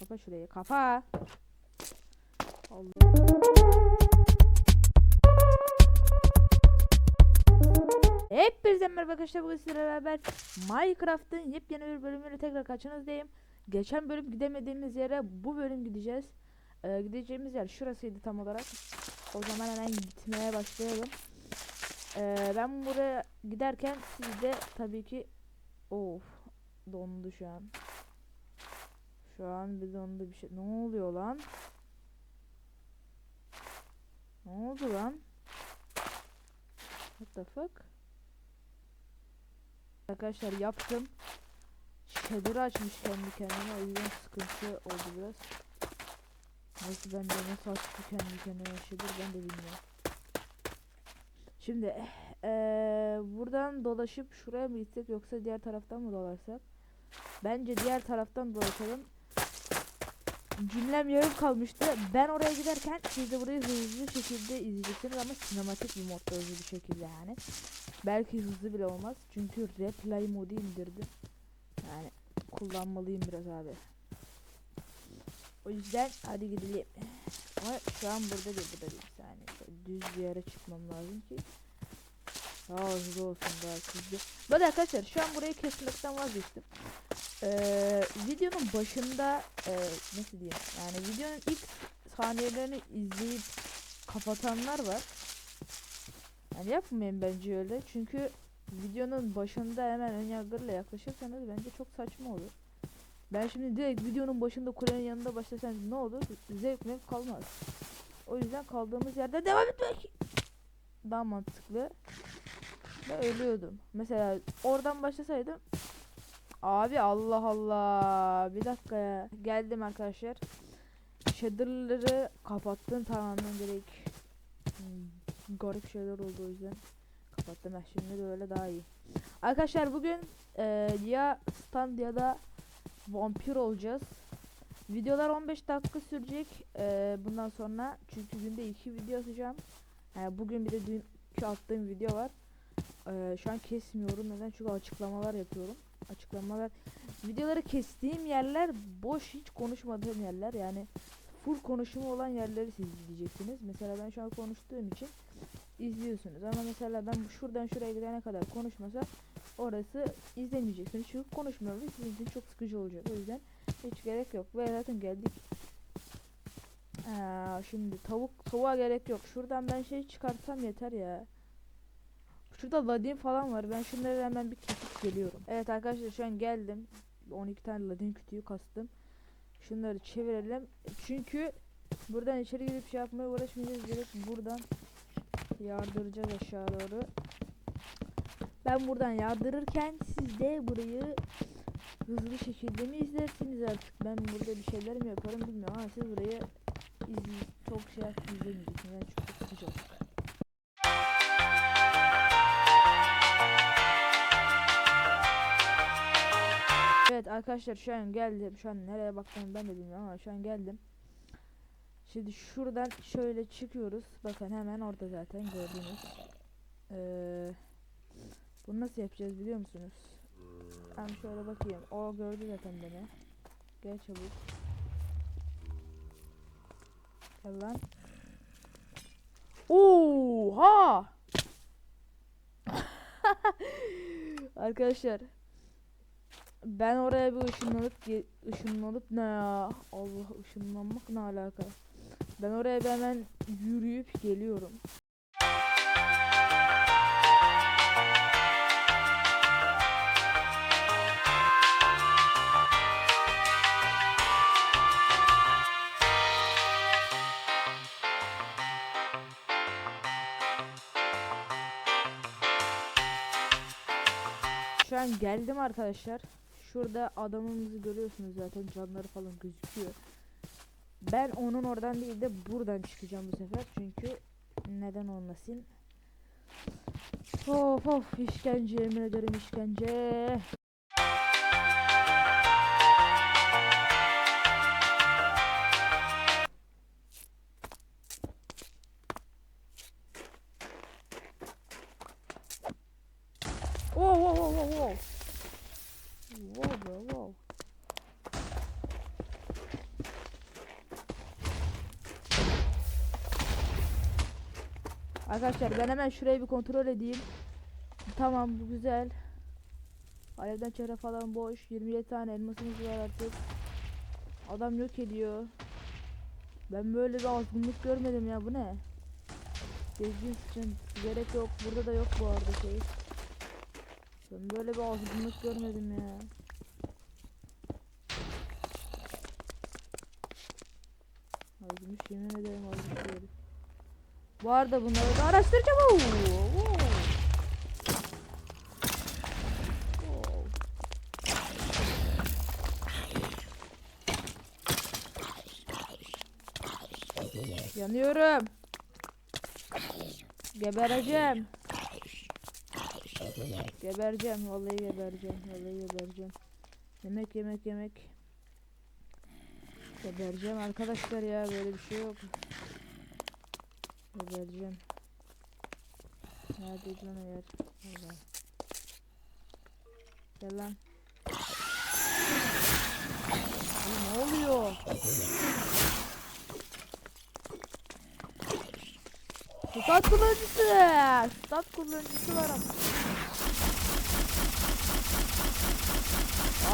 Kapa şurayı. Kapa. Allah. Hepinize merhaba arkadaşlar bugün sizlerle beraber Minecraft'ın yepyeni bir bölümüyle tekrar karşınızdayım. Geçen bölüm gidemediğimiz yere bu bölüm gideceğiz. Ee, gideceğimiz yer şurasıydı tam olarak. O zaman hemen gitmeye başlayalım. Ee, ben buraya giderken siz de tabii ki of dondu şu an. Şu an bir dondu bir şey. Ne oluyor lan? Ne oldu lan? What the fuck? Arkadaşlar yaptım. Shader açmış kendi kendine o yüzden sıkıntı oldu biraz. Nasıl ben de nasıl açtı kendi kendine Shader ben de bilmiyorum. Şimdi eee, buradan dolaşıp şuraya mı gitsek yoksa diğer taraftan mı dolaşsak? Bence diğer taraftan dolaşalım. Cümlem yarım kalmıştı. Ben oraya giderken siz de burayı hızlı şekilde izleyeceksiniz ama sinematik bir modda hızlı bir şekilde yani. Belki hızlı bile olmaz. Çünkü replay modu indirdim. Yani kullanmalıyım biraz abi. O yüzden hadi gidelim. Ama şu an burada değil burada. Bir saniye. Düz bir yere çıkmam lazım ki. Daha hızlı olsun daha hızlı. Arada arkadaşlar şu an burayı kesmekten vazgeçtim. Ee, videonun başında e, nasıl diyeyim yani videonun ilk saniyelerini izleyip kapatanlar var. Yani yapmayın bence öyle çünkü videonun başında hemen ön yargıyla yaklaşırsanız bence çok saçma olur. Ben şimdi direkt videonun başında kulenin yanında başlasam ne olur? Zevk mevk kalmaz. O yüzden kaldığımız yerde devam etmek daha mantıklı. Ve ölüyordum. Mesela oradan başlasaydım Abi Allah Allah. Bir dakika ya. Geldim arkadaşlar. Shader'ları kapattım tamamen direkt. Hmm, garip şeyler oldu o yüzden. Kapattım ben şimdi de öyle daha iyi. Arkadaşlar bugün e, ya stand ya da vampir olacağız. Videolar 15 dakika sürecek e, bundan sonra. Çünkü günde 2 video atacağım. Yani bugün bir de dünkü attığım video var. E, şu an kesmiyorum. Neden? Çünkü açıklamalar yapıyorum. Açıklamalar videoları kestiğim yerler boş hiç konuşmadığım yerler. Yani full konuşumu olan yerleri siz izleyeceksiniz. Mesela ben şu an konuştuğum için izliyorsunuz. Ama mesela ben şuradan şuraya gidene kadar konuşmasa orası izlemeyeceksiniz. Çünkü konuşmuyorum. Sizin için çok sıkıcı olacak. O yüzden hiç gerek yok. Ve zaten geldik. Aa, şimdi tavuk tavuğa gerek yok. Şuradan ben şey çıkartsam yeter ya Şurada ladin falan var. Ben şunları hemen bir kesip geliyorum. Evet arkadaşlar şu an geldim. 12 tane ladin kütüğü kastım. Şunları çevirelim. Çünkü buradan içeri girip şey yapmaya uğraşmayacağız. Direkt buradan yardıracağız aşağı doğru. Ben buradan yardırırken siz de burayı hızlı şekilde mi izlersiniz artık? Ben burada bir şeyler mi yaparım bilmiyorum ama siz burayı izle çok şey izlemeyeceksiniz. Yani çok sıkıcı arkadaşlar şu an geldim. Şu an nereye baktım ben de bilmiyorum ama şu an geldim. Şimdi şuradan şöyle çıkıyoruz. Bakın hemen orada zaten gördünüz. Ee, bunu nasıl yapacağız biliyor musunuz? Ben şöyle bakayım. O gördü zaten beni. Gel çabuk. Gel lan. Oha! Arkadaşlar ben oraya bir ışınlanıp ışınlanıp ne ya? Allah ışınlanmak ne alaka? Ben oraya bir hemen yürüyüp geliyorum. Şu an geldim arkadaşlar. Şurada adamımızı görüyorsunuz zaten canları falan gözüküyor. Ben onun oradan değil de buradan çıkacağım bu sefer. Çünkü neden olmasın? Of of işkence yemin ederim işkence. Arkadaşlar ben hemen şurayı bir kontrol edeyim. Tamam bu güzel. Alevden çehre falan boş. 27 tane elmasımız var artık. Adam yok ediyor. Ben böyle bir azgınlık görmedim ya bu ne? Gezgin için gerek yok. Burada da yok bu arada şey. Ben böyle bir azgınlık görmedim ya. Azmış yemin ederim azmış. Bu arada bunları da araştıracağım. Oo. Yanıyorum. Gebereceğim. Gebereceğim. Vallahi gebereceğim. Vallahi gebereceğim. Yemek yemek yemek. Gebereceğim arkadaşlar ya böyle bir şey yok. Gebereceğim. Neredeydi lan yer? Orada. Gel lan. Oğlum ne oluyor? Stat kullanıcısı. Stat kullanıcısı var ama.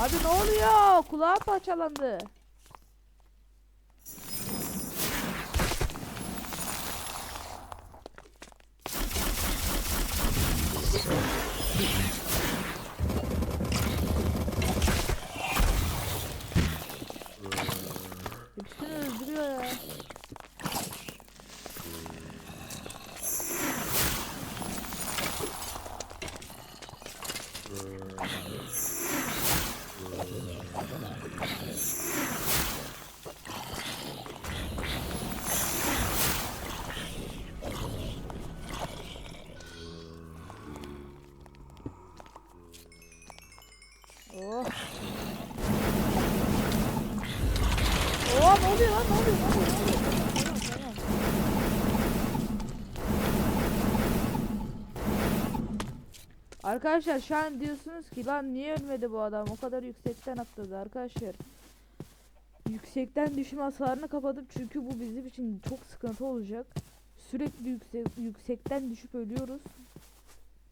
Abi ne oluyor? Kulağım parçalandı. Oh ne oluyor lan ne oluyor. Arkadaşlar şu an diyorsunuz ki lan niye ölmedi bu adam o kadar yüksekten atladı arkadaşlar. Yüksekten düşme hasarını kapadım çünkü bu bizim için çok sıkıntı olacak. Sürekli yüksek, yüksekten düşüp ölüyoruz.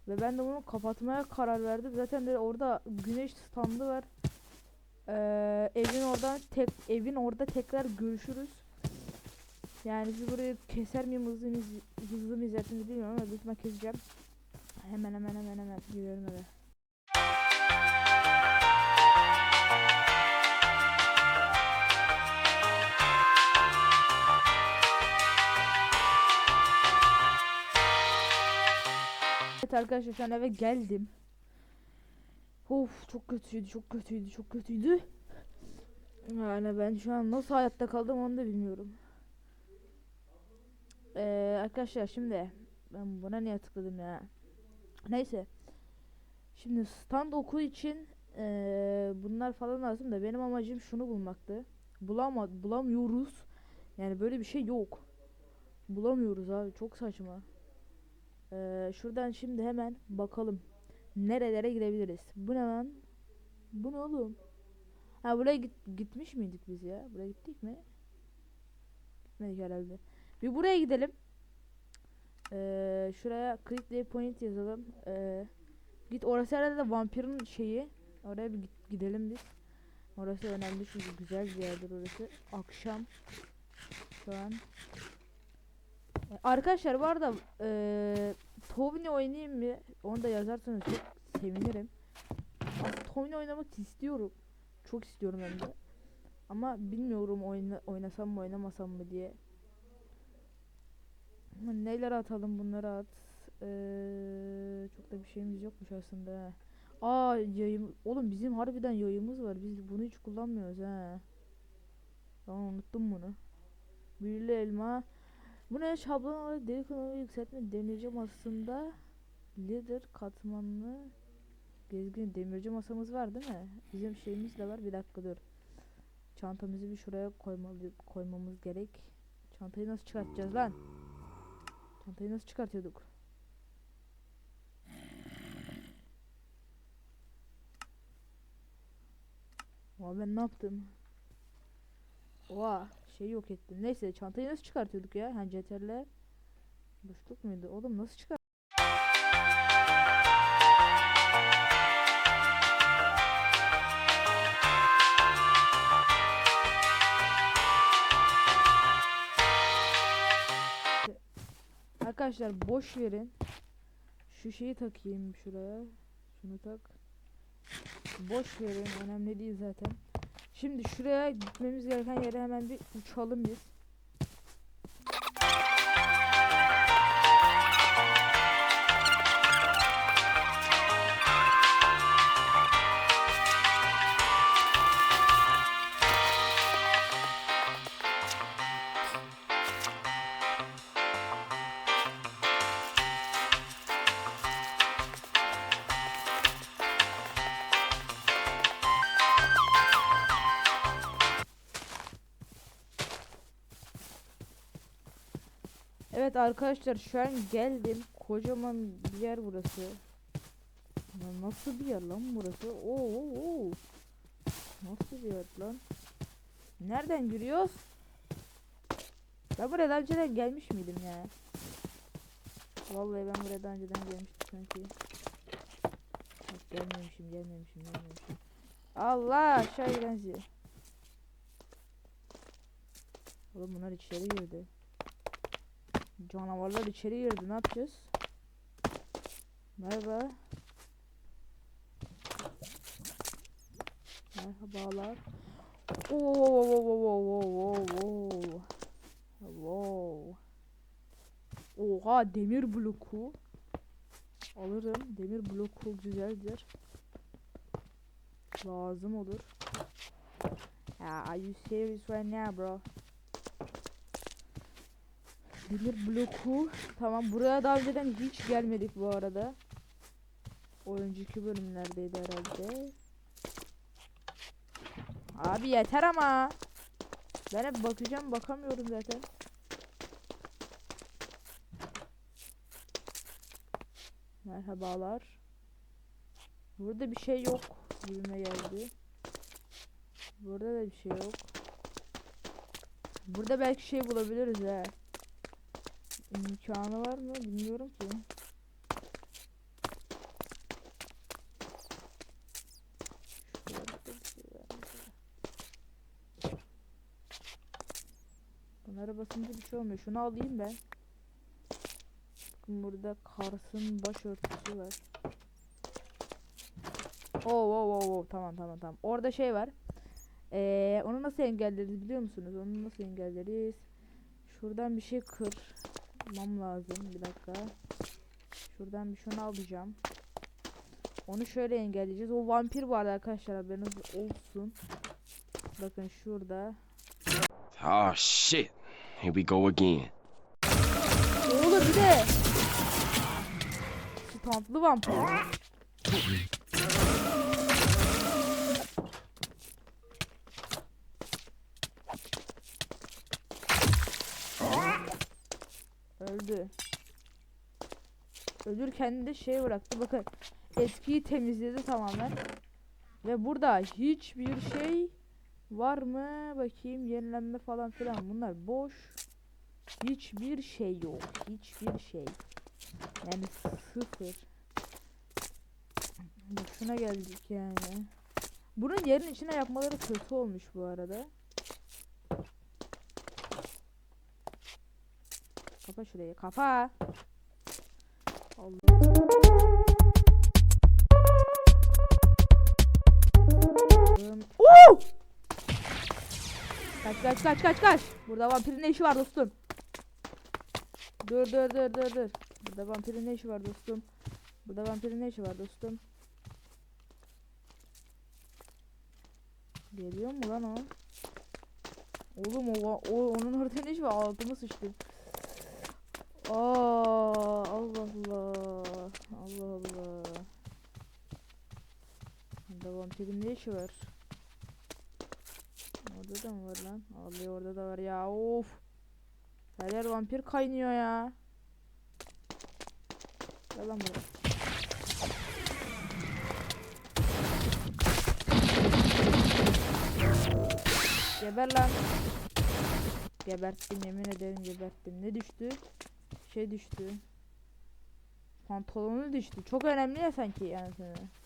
Ve ben de bunu kapatmaya karar verdim. Zaten de orada güneş standı var. Ee, evin oradan tek evin orada tekrar görüşürüz. Yani siz burayı keser miyim hızlı mı hızlı mı izlersiniz bilmiyorum ama büyük keseceğim. Hemen hemen hemen hemen giriyorum eve. Evet arkadaşlar şu an eve geldim. Of çok kötüydü çok kötüydü çok kötüydü. Yani ben şu an nasıl hayatta kaldım onu da bilmiyorum. Ee, arkadaşlar şimdi ben buna niye tıkladım ya? Neyse. Şimdi stand oku için eee, bunlar falan lazım da benim amacım şunu bulmaktı. Bulama bulamıyoruz. Yani böyle bir şey yok. Bulamıyoruz abi çok saçma. Eee, şuradan şimdi hemen bakalım. Nerelere gidebiliriz? Bu ne lan? Bu ne oğlum? Ha buraya git- gitmiş miydik biz ya? Buraya gittik mi? Gitmedik herhalde. Bir buraya gidelim. Eee şuraya click point yazalım. Eee git orası herhalde vampirin şeyi. Oraya bir gidelim biz. Orası önemli çünkü güzel bir yerdir orası. Akşam şu an. E, Arkadaşlar bu arada eee Tobni oynayayım mı? Onu da yazarsanız çok sevinirim. Tobni oynamak istiyorum. Çok istiyorum hem de. Ama bilmiyorum oyna, oynasam mı oynamasam mı diye. Neler atalım bunları at. Ee, çok da bir şeyimiz yokmuş aslında. Aa yayım. Oğlum bizim harbiden yayımız var. Biz bunu hiç kullanmıyoruz ha. Tamam unuttum bunu. Büyülü elma. Bu ne şablon olarak deri kullanımı yükseltme deneyeceğim aslında. Leader katmanlı gezgin demirci masamız var değil mi? Bizim şeyimiz de var. Bir dakika dur. Çantamızı bir şuraya koymalı, koymamız gerek. Çantayı nasıl çıkartacağız lan? Çantayı nasıl çıkartıyorduk? Oha ben ne yaptım? Oha şey yok ettim. Neyse çantayı nasıl çıkartıyorduk ya? Ha CTRL. Boşluk muydu? Oğlum nasıl çıkar? Arkadaşlar boş verin. Şu şeyi takayım şuraya. Şunu tak. Boş verin. Önemli değil zaten. Şimdi şuraya gitmemiz gereken yere hemen bir uçalım biz. Evet arkadaşlar şu an geldim. Kocaman bir yer burası. Nasıl bir yer lan burası? Oo, oo, oo. Nasıl bir yer lan? Nereden giriyoruz? Ben buraya daha önceden gelmiş miydim ya? Vallahi ben buraya daha önceden gelmiştim sanki. Yok gelmemişim, gelmemişim, gelmemişim. Allah aşağı benziyor. Oğlum bunlar içeri girdi. Canavarlar içeri girdi. Ne yapacağız? Merhaba. Merhabalar. Oo, wow, wow, wow, wow, wow. Oha demir bloku. Alırım. Demir bloku güzeldir. Lazım olur. Ya, are you serious right now bro? Demir bloku. Tamam buraya daha önceden hiç gelmedik bu arada. O önceki bölümlerdeydi herhalde. Abi yeter ama. Ben hep bakacağım bakamıyorum zaten. Merhabalar. Burada bir şey yok gibime geldi. Burada da bir şey yok. Burada belki şey bulabiliriz he. İmkanı var mı bilmiyorum ki. Bunlara basınca bir şey olmuyor. Şunu alayım ben. Bakın burada Kars'ın başörtüsü var. Oo, oo, oo, oo. Tamam tamam tamam. Orada şey var. Ee, onu nasıl engelleriz biliyor musunuz? Onu nasıl engelleriz? Şuradan bir şey kır. Mam lazım. Bir dakika. Şuradan bir şunu alacağım. Onu şöyle engelleyeceğiz. O vampir vardı arkadaşlar haberiniz olsun. Bakın şurada. Oh shit. Here we go again. Oğlum bir de. Stamplı vampir. Öldü. Ölürken de şey bıraktı. Bakın etkiyi temizledi tamamen. Ve burada hiçbir şey var mı? Bakayım yenilenme falan filan. Bunlar boş. Hiçbir şey yok. Hiçbir şey. Yani sıfır. Bak şuna geldik yani. Bunun yerin içine yapmaları kötü olmuş bu arada. Kapa şurayı. Kapa. Allah. Oo! Kaç kaç kaç kaç kaç. Burada vampirin ne işi var dostum? Dur dur dur dur dur. Burada vampirin ne işi var dostum? Burada vampirin ne işi var dostum? Geliyor mu lan o? Oğlum o, o onun orada ne işi var? Altıma sıçtı. Aa, Allah Allah. Allah Allah. Vampirin ne işi var? Orada da mı var lan? Allah orada da var ya. Of. Her yer vampir kaynıyor ya. Gel lan buraya. Geber lan. Geberttim yemin ederim geberttim. Ne düştü? şey düştü. Pantolonu düştü. Çok önemli ya sanki yani sana.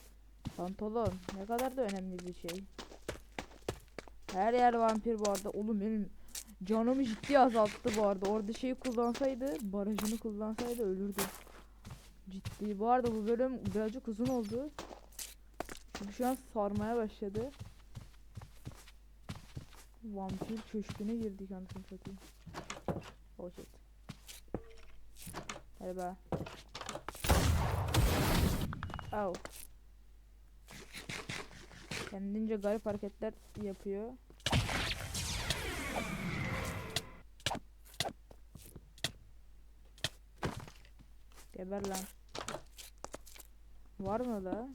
Pantolon ne kadar da önemli bir şey. Her yer vampir bu arada. Oğlum benim canımı ciddi azalttı bu arada. Orada şeyi kullansaydı, barajını kullansaydı ölürdü. Ciddi. Bu arada bu bölüm birazcık uzun oldu. Çünkü şu an sarmaya başladı. Vampir köşküne girdik anasını satayım. Oh shit. Merhaba. Au. Kendince garip hareketler yapıyor. Geber lan. Var mı da?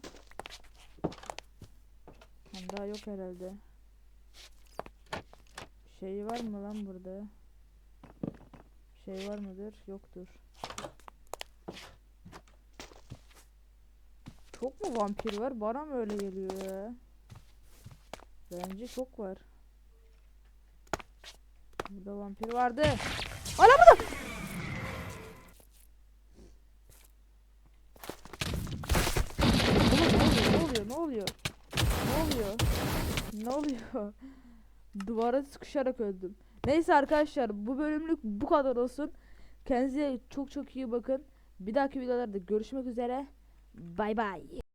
Daha yok herhalde. Şey var mı lan burada? Şey var mıdır? Yoktur. Çok mu vampir var? Bana mı öyle geliyor ya? Bence çok var. Burada vampir vardı. Ana burada! Oğlum, ne oluyor? Ne oluyor? Ne oluyor? Ne oluyor? Duvara sıkışarak öldüm. Neyse arkadaşlar bu bölümlük bu kadar olsun. Kendinize çok çok iyi bakın. Bir dahaki videolarda görüşmek üzere. Bay bay.